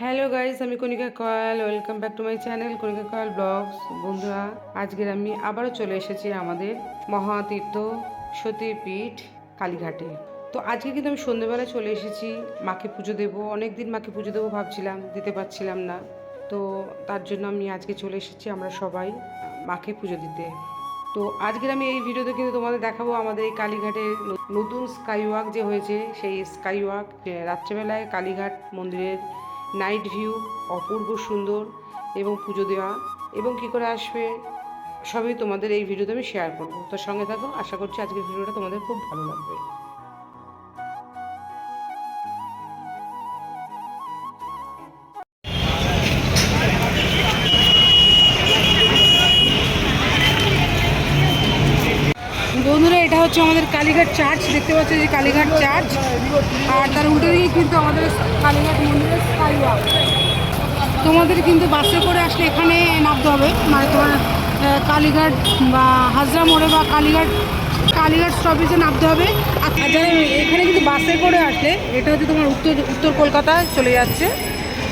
Hello guys আমি Kanika Koyal welcome back to my channel Kanika Koyal blogs বন্ধুরা, আজকের আমি আবারও চলে এসেছি আমাদের মহাতীর্থ সতীপীঠ কালীঘাটে। তো আজকে কিন্তু আমি সন্ধ্যেবেলা চলে এসেছি, মাকে পুজো দেবো। অনেক দিন মাকে পুজো দেবো ভাবছিলাম, দিতে পারছিলাম না। তো তার জন্য আমি আজকে চলে এসেছি আমরা সবাই মাকে পুজো দিতে। তো আজকের আমি এই ভিডিওতে কিন্তু তোমাদের দেখাবো আমাদের এই কালীঘাটে নতুন স্কাই ওয়াক যে হয়েছে, সেই স্কাই ওয়াক রাত্রেবেলায় কালীঘাট মন্দিরের নাইট ভিউ, অপূর্ব সুন্দর এবং পুজো দেওয়া এবং কী করে আসবে সবই তোমাদের এই ভিডিওতে আমি শেয়ার করব। তার সঙ্গে থাকো, আশা করছি আজকের ভিডিওটা তোমাদের খুব ভালো লাগবে। হচ্ছে আমাদের কালীঘাট চার্চ দেখতে পাচ্ছ যে কালীঘাট চার্চ আর তার উল্টো দিকে কিন্তু আমাদের কালীঘাট মন্দিরের স্কাই ওয়াক তোমাদের কিন্তু বাসে করে আসলে এখানে নামতে হবে। মানে তোমার কালীঘাট বা হাজরা মোড়ে বা কালীঘাট কালীঘাট স্টপেজে নামতে হবে। আর এখানে কিন্তু বাসে করে আসলে, এটা হচ্ছে তোমার উত্তর উত্তর কলকাতায় চলে যাচ্ছে।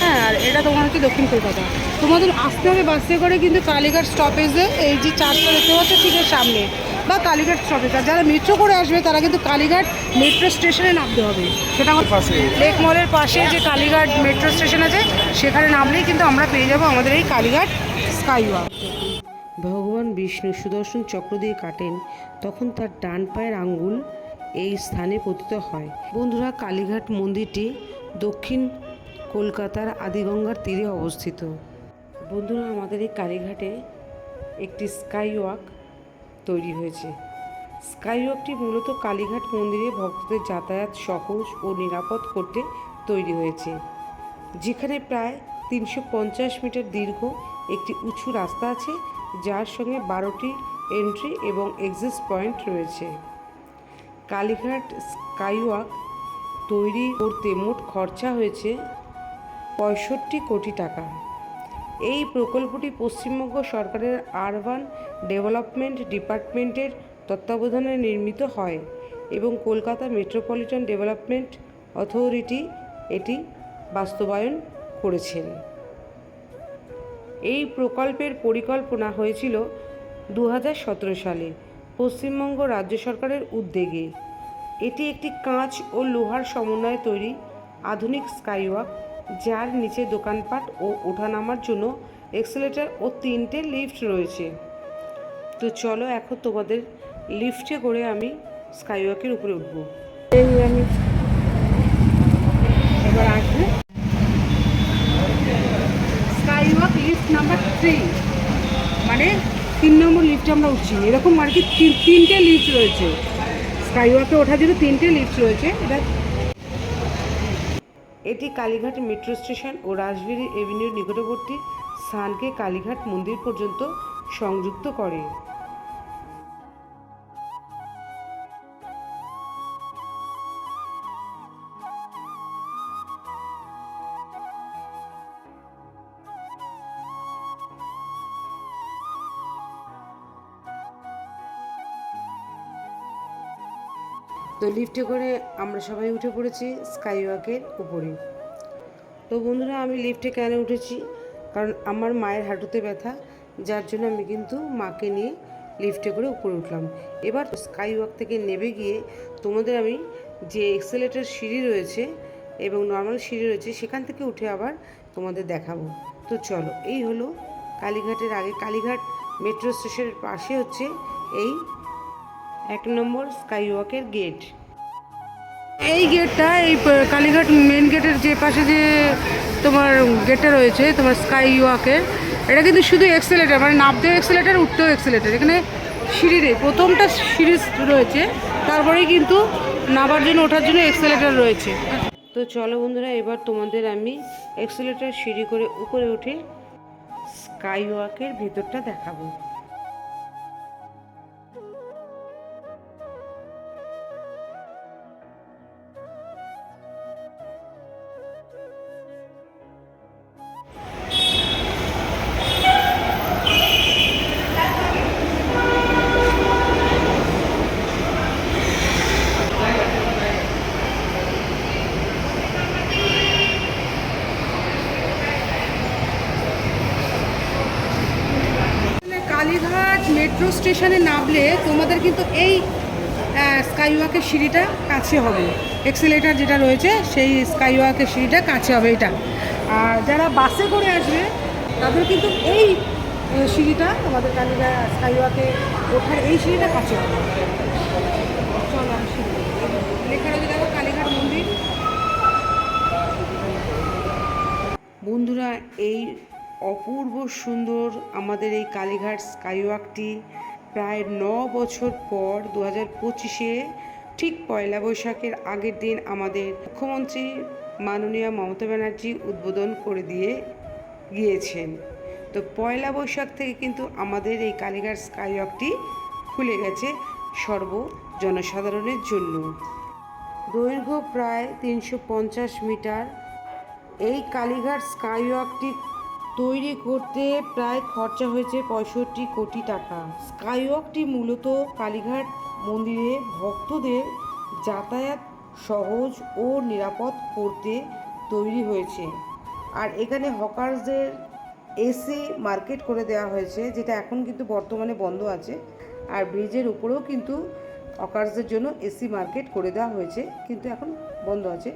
হ্যাঁ আর এটা তোমার হচ্ছে দক্ষিণ কলকাতা। তোমাদের আসতে হবে বাসে করে কিন্তু কালীঘাট স্টপেজে এই যে চার্চটা দেখতে পাচ্ছ ঠিক সামনে। বা কালীঘাট স্টপেজ আর যারা মেট্রো করে আসবে তারা কিন্তু কালীঘাট মেট্রো স্টেশনে নামতে হবে। সেটা আমার লেক মলের পাশে যে কালীঘাট মেট্রো স্টেশন আছে সেখানে নামলেই কিন্তু আমরা পেয়ে যাব আমাদের এই কালীঘাট স্কাই ওয়াক ভগবান বিষ্ণু সুদর্শন চক্র দিয়ে কাটেন তখন তার ডান পায়ের আঙ্গুল এই স্থানে পতিত হয়। বন্ধুরা কালীঘাট মন্দিরটি দক্ষিণ কলকাতার আদিগঙ্গার তীরে অবস্থিত। বন্ধুরা আমাদের এই কালীঘাটে একটি স্কাই ওয়াক তৈরি হয়েছে। স্কাই ওয়াকটি মূলত কালীঘাট মন্দিরে ভক্তদের যাতায়াত সহজ ও নিরাপদ করতে তৈরি হয়েছে, যেখানে প্রায় তিনশো পঞ্চাশ মিটার দীর্ঘ একটি উঁচু রাস্তা আছে, যার সঙ্গে বারোটি এন্ট্রি এবং এক্সিস পয়েন্ট রয়েছে। কালীঘাট স্কাইওয়াক তৈরি করতে মোট খরচা হয়েছে পঁয়ষট্টি কোটি টাকা। এই প্রকল্পটি পশ্চিমবঙ্গ সরকারের আরবান ডেভেলপমেন্ট ডিপার্টমেন্টের তত্ত্বাবধানে নির্মিত হয় এবং কলকাতা মেট্রোপলিটন ডেভেলপমেন্ট অথরিটি এটি বাস্তবায়ন করেছেন। এই প্রকল্পের পরিকল্পনা হয়েছিল দু হাজার সতেরো সালে পশ্চিমবঙ্গ রাজ্য সরকারের উদ্যোগে। এটি একটি কাঁচ ও লোহার সমন্বয়ে তৈরি আধুনিক স্কাইওয়াক যার নিচে দোকানপাট ও ওঠানামার জন্য এক্সেলেটার ও তিনটে লিফট রয়েছে। তো চলো এখন তোমাদের লিফটে করে আমি স্কাইওয়াকের উপরে উঠবো। আমি এবার আসবে। Skywalk lift number three. মানে তিন নম্বর লিফটে আমরা উঠছি। এরকম আর কি তিন- তিনটে লিফট রয়েছে। স্কাইওয়াকে ওঠার জন্য তিনটে লিফট রয়েছে। এটা এটি কালীঘাট মেট্রো স্টেশন ও রাজবীর এভিনিউর নিকটবর্তী স্থানকে কালীঘাট মন্দির পর্যন্ত সংযুক্ত করে। লিফটে করে আমরা সবাই উঠে পড়েছি স্কাই ওয়াকের উপরে তো বন্ধুরা, আমি লিফটে কেন উঠেছি? কারণ আমার মায়ের হাঁটুতে ব্যথা, যার জন্য আমি কিন্তু মাকে নিয়ে লিফটে করে উপরে উঠলাম। এবার স্কাই ওয়াক থেকে নেমে গিয়ে তোমাদের আমি যে এক্সেলেটার সিঁড়ি রয়েছে এবং নর্মাল সিঁড়ি রয়েছে, সেখান থেকে উঠে আবার তোমাদের দেখাবো। তো চলো, এই হলো কালীঘাটের আগে, কালীঘাট মেট্রো স্টেশনের পাশে হচ্ছে এই এক নম্বর স্কাই ওয়াকের গেট। এই গেটটা এই কালীঘাট মেন গেটের যে পাশে যে তোমার গেটটা রয়েছে তোমার স্কাই ওয়াকের এটা কিন্তু শুধু এক্সেলেটার মানে নামতেও এক্সেলেটার উঠতেও এক্সেলেটার এখানে সিঁড়ি নেই প্রথমটা সিঁড়ি রয়েছে তারপরেই কিন্তু নামার জন্য ওঠার জন্য এক্সেলেটার রয়েছে। তো চলো বন্ধুরা এবার তোমাদের আমি এক্সেলেটার সিঁড়ি করে উপরে উঠে স্কাই ওয়াকের ভিতরটা দেখাবো। স্টেশনে তোমাদের কিন্তু এই স্কাইওয়াকের সিঁড়িটা কাছে হবে। এক্সেলেটার যেটা রয়েছে, সেই স্কাইওয়াকের সিঁড়িটা কাছে হবে এটা। আর যারা বাসে করে আসবে, তাদের কিন্তু এই সিঁড়িটা তোমাদের কালীঘাট স্কাইওয়াকে ওঠার এই সিঁড়িটা কাছে হবে। চলো লেখা রয়েছে কালীঘাট মন্দির। বন্ধুরা, এই অপূর্ব সুন্দর আমাদের এই কালীঘাট স্কাইওয়াকটি প্রায় ন বছর পর দু হাজার পঁচিশে ঠিক পয়লা বৈশাখের আগের দিন আমাদের মুখ্যমন্ত্রী মাননীয় মমতা ব্যানার্জি উদ্বোধন করে দিয়ে গিয়েছেন। তো পয়লা বৈশাখ থেকে কিন্তু আমাদের এই কালীঘাট স্কাইওয়াকটি খুলে গেছে সর্ব জনসাধারণের জন্য। দৈর্ঘ্য প্রায় তিনশো পঞ্চাশ মিটার। এই কালীঘাট স্কাইওয়াকটি তৈরি করতে প্রায় খরচা হয়েছে পঁয়ষট্টি কোটি টাকা। স্কাইওয়াকটি মূলত কালীঘাট মন্দিরে ভক্তদের যাতায়াত সহজ ও নিরাপদ করতে তৈরি হয়েছে। আর এখানে হকারসদের এসি মার্কেট করে দেওয়া হয়েছে, যেটা এখন কিন্তু বর্তমানে বন্ধ আছে। আর ব্রিজের উপরেও কিন্তু হকারসদের জন্য এসি মার্কেট করে দেওয়া হয়েছে, কিন্তু এখন বন্ধ আছে।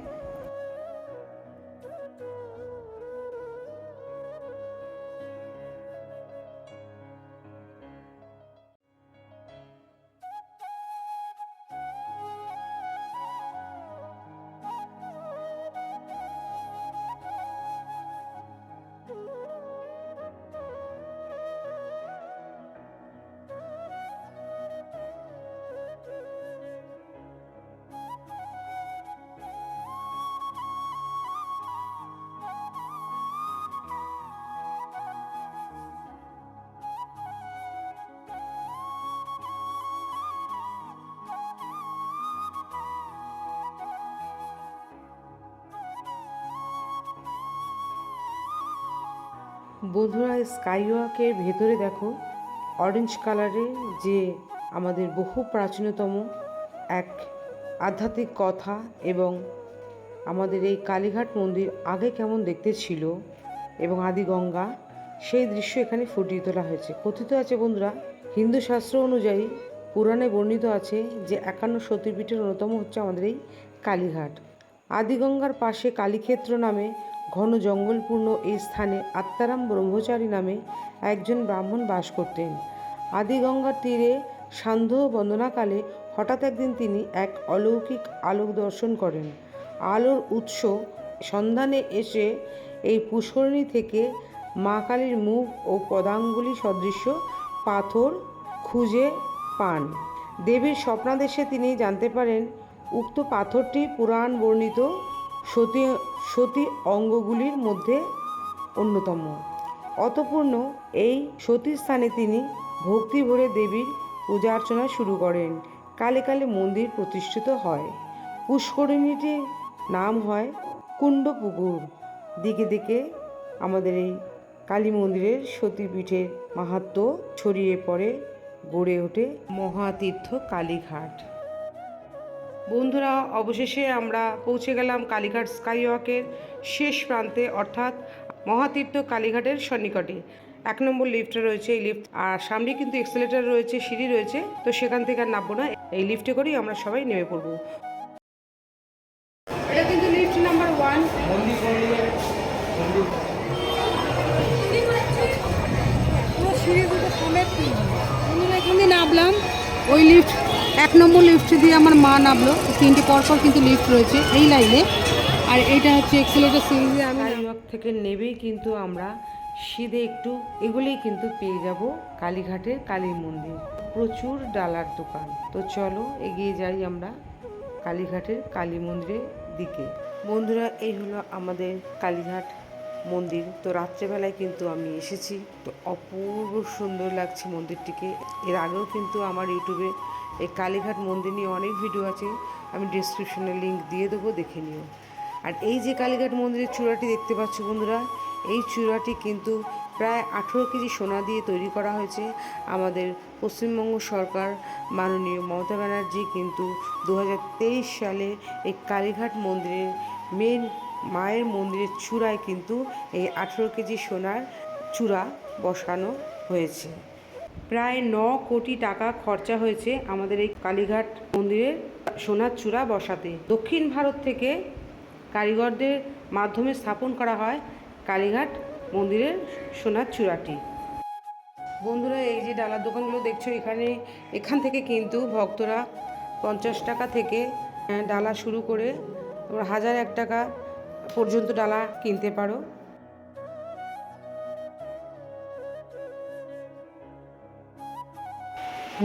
বন্ধুরা স্কাইওয়াকের ভেতরে দেখো অরেঞ্জ কালারের যে আমাদের বহু প্রাচীনতম এক আধ্যাত্মিক কথা এবং আমাদের এই কালীঘাট মন্দির আগে কেমন দেখতে ছিল এবং আদিগঙ্গা, সেই দৃশ্য এখানে ফুটিয়ে তোলা হয়েছে। কথিত আছে বন্ধুরা, হিন্দু শাস্ত্র অনুযায়ী পুরাণে বর্ণিত আছে যে একান্ন সতীপীঠের অন্যতম হচ্ছে আমাদের এই কালীঘাট। আদিগঙ্গার পাশে কালীক্ষেত্র নামে ঘন জঙ্গলপূর্ণ এই স্থানে আত্মারাম ব্রহ্মচারী নামে একজন ব্রাহ্মণ বাস করতেন। আদিগঙ্গার তীরে সান্ধ্য বন্দনাকালে হঠাৎ একদিন তিনি এক অলৌকিক আলোক দর্শন করেন। আলোর উৎস সন্ধানে এসে এই পুষ্করিণী থেকে মা কালীর মুখ ও পদাঙ্গুলি সদৃশ্য পাথর খুঁজে পান। দেবীর স্বপ্নাদেশে তিনি জানতে পারেন উক্ত পাথরটি পুরাণ বর্ণিত সতী সতী অঙ্গগুলির মধ্যে অন্যতম। অতপূর্ণ এই সতী স্থানে তিনি ভক্তি ভরে দেবীর পূজা অর্চনা শুরু করেন। কালে কালে মন্দির প্রতিষ্ঠিত হয়। পুষ্করিণীটির নাম হয় কুণ্ডপুকুর। দিকে দিকে আমাদের এই কালী মন্দিরের সতীপীঠের মাহাত্ম্য ছড়িয়ে পড়ে গড়ে ওঠে মহাতীর্থ কালীঘাট। বন্ধুরা, অবশেষে আমরা পৌঁছে গেলাম কালীঘাট স্কাইওয়াকের শেষ প্রান্তে, অর্থাৎ মহাতীর্থ কালীঘাটের সন্নিকটে। এক নম্বর লিফটে রয়েছে এই লিফট, আর সামনে কিন্তু এক্সেলেটার রয়েছে, সিঁড়ি রয়েছে, তো সেখান থেকে আর নামবো না। এই লিফটে করেই আমরা সবাই নেমে পড়ব। এটা কিন্তু লিফট নাম্বার ওয়ান। নামলাম। ওই লিফট এক নম্বর লিফট দিয়ে আমার মা নামলো। তিনটে পরপর কিন্তু লিফট রয়েছে এই লাইনে আর এটা হচ্ছে এক্সেলেটার দিয়ে আমি কালীবাগ থেকে নেবেই কিন্তু আমরা সিধে একটু এগুলেই কিন্তু পেয়ে যাব কালীঘাটের কালী মন্দির। প্রচুর ডালার দোকান। তো চলো এগিয়ে যাই আমরা কালীঘাটের কালী মন্দিরের দিকে। বন্ধুরা, এই হলো আমাদের কালীঘাট মন্দির। তো রাত্রেবেলায় কিন্তু আমি এসেছি। তো অপূর্ব সুন্দর লাগছে মন্দিরটিকে। এর আগেও কিন্তু আমার ইউটিউবে এই কালীঘাট মন্দির নিয়ে অনেক ভিডিও আছে, আমি ডিসক্রিপশনে লিংক দিয়ে দেবো, দেখে নিও। আর এই যে কালীঘাট মন্দিরের চূড়াটি দেখতে পাচ্ছ বন্ধুরা, এই চূড়াটি কিন্তু প্রায় আঠেরো কেজি সোনা দিয়ে তৈরি করা হয়েছে। আমাদের পশ্চিমবঙ্গ সরকার মাননীয় মমতা ব্যানার্জি কিন্তু দু হাজার তেইশ সালে এই কালীঘাট মন্দিরের মেন মায়ের মন্দিরের চূড়ায় কিন্তু এই আঠেরো কেজি সোনার চূড়া বসানো হয়েছে। প্রায় ন কোটি টাকা খরচা হয়েছে আমাদের এই কালীঘাট মন্দিরের সোনার চূড়া বসাতে। দক্ষিণ ভারত থেকে কারিগরদের মাধ্যমে স্থাপন করা হয় কালীঘাট মন্দিরের সোনার চূড়াটি বন্ধুরা, এই যে ডালার দোকানগুলো দেখছ, এখানে, এখান থেকে কিন্তু ভক্তরা পঞ্চাশ টাকা থেকে ডালা শুরু করে হাজার এক টাকা পর্যন্ত ডালা কিনতে পারো।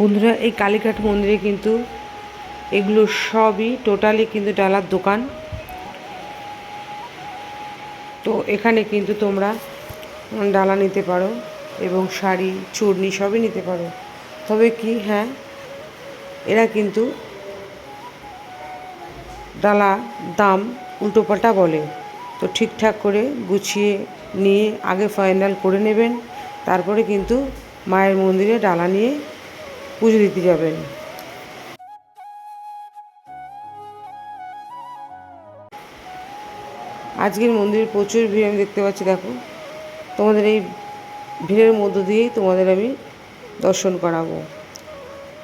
বন্ধুরা, এই কালীঘাট মন্দিরে কিন্তু এগুলো সবই টোটালি কিন্তু ডালার দোকান। তো এখানে কিন্তু তোমরা ডালা নিতে পারো এবং শাড়ি চূর্ণি সবই নিতে পারো। তবে কি হ্যাঁ এরা কিন্তু ডালা দাম উল্টোপাল্টা বলে। তো ঠিকঠাক করে গুছিয়ে নিয়ে আগে ফাইনাল করে নেবেন, তারপরে কিন্তু মায়ের মন্দিরে ডালা নিয়ে পুজো দিতে যাবেন। আজকের মন্দিরে প্রচুর ভিড়, আমি দেখতে পাচ্ছি, দেখো। তোমাদের এই ভিড়ের মধ্য দিয়েই তোমাদের আমি দর্শন করাবো।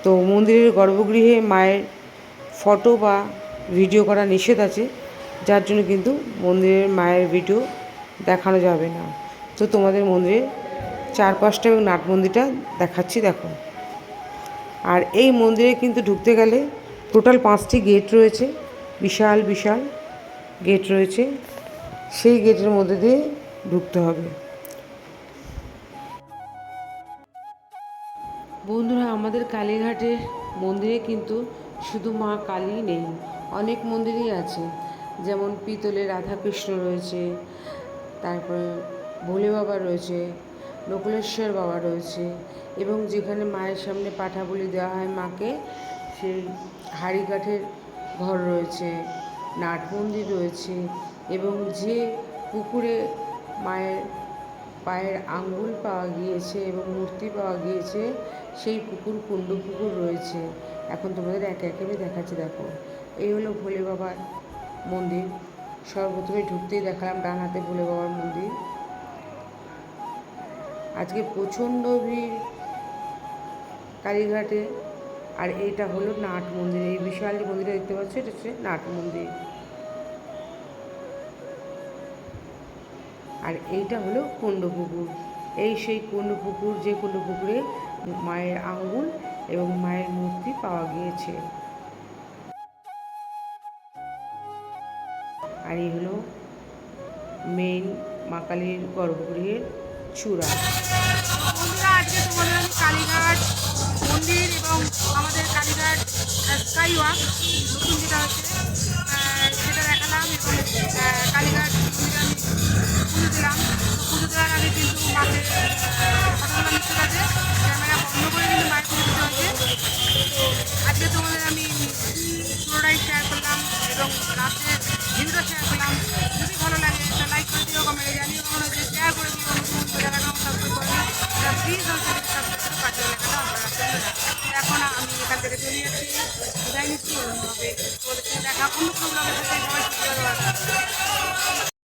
তো মন্দিরের গর্ভগৃহে মায়ের ফটো বা ভিডিও করা নিষেধ আছে, যার জন্য কিন্তু মন্দিরের মায়ের ভিডিও দেখানো যাবে না। তো তোমাদের মন্দিরের চারপাশটা এবং নাট মন্দিরটা দেখাচ্ছি, দেখো। আর এই মন্দিরে কিন্তু ঢুকতে গেলে টোটাল পাঁচটি গেট রয়েছে, বিশাল বিশাল গেট রয়েছে। সেই গেটের মধ্যে দিয়ে ঢুকতে হবে। বন্ধুরা, আমাদের কালীঘাটের মন্দিরে কিন্তু শুধু মা কালী নেই, অনেক মন্দিরই আছে। যেমন পিতলে রাধাকৃষ্ণ রয়েছে, তারপরে ভোলে বাবা রয়েছে নকুলেশ্বর বাবা রয়েছে এবং যেখানে মায়ের সামনে পাঠা বলি দেওয়া হয় মাকে, সেই হাড়ি কাঠের ঘর রয়েছে, নাট মন্দির রয়েছে এবং যে পুকুরে মায়ের পায়ের আঙ্গুল পাওয়া গিয়েছে এবং মূর্তি পাওয়া গিয়েছে, সেই পুকুর কুণ্ড পুকুর রয়েছে। এখন তোমাদের একে একে দেখাচ্ছি, দেখো। এই হলো ভোলে বাবার মন্দির। সর্বপ্রথমে ঢুকতেই দেখালাম ডান হাতে ভোলে বাবার মন্দির। আজকে প্রচণ্ড ভিড় কালীঘাটে। আর এইটা হলো নাট মন্দির। এই বিশাল যে মন্দিরটা দেখতে পাচ্ছ, এটা হচ্ছে নাট মন্দির। আর এইটা হলো কুণ্ড পুকুর এই সেই কুণ্ড পুকুর যে কুণ্ড পুকুরে মায়ের আঙ্গুল এবং মায়ের মূর্তি পাওয়া গিয়েছে। আর এই হলো মেইন মা কালীর গর্ভগৃহের চূড়া। বন্ধুরা, আজকে তোমাদের আমি কালীঘাট মন্দির এবং আমাদের কালীঘাট স্কাই ওয়াক নতুন যেটা হচ্ছে সেটা দেখালাম এবং কালীঘাট মন্দিরে আমি পুজো দিলাম। পুজো দেওয়ার আগে কিন্তু কোনো ব্লগের সাথে সবাই সুস্থ থাকো, ভালো থাকো।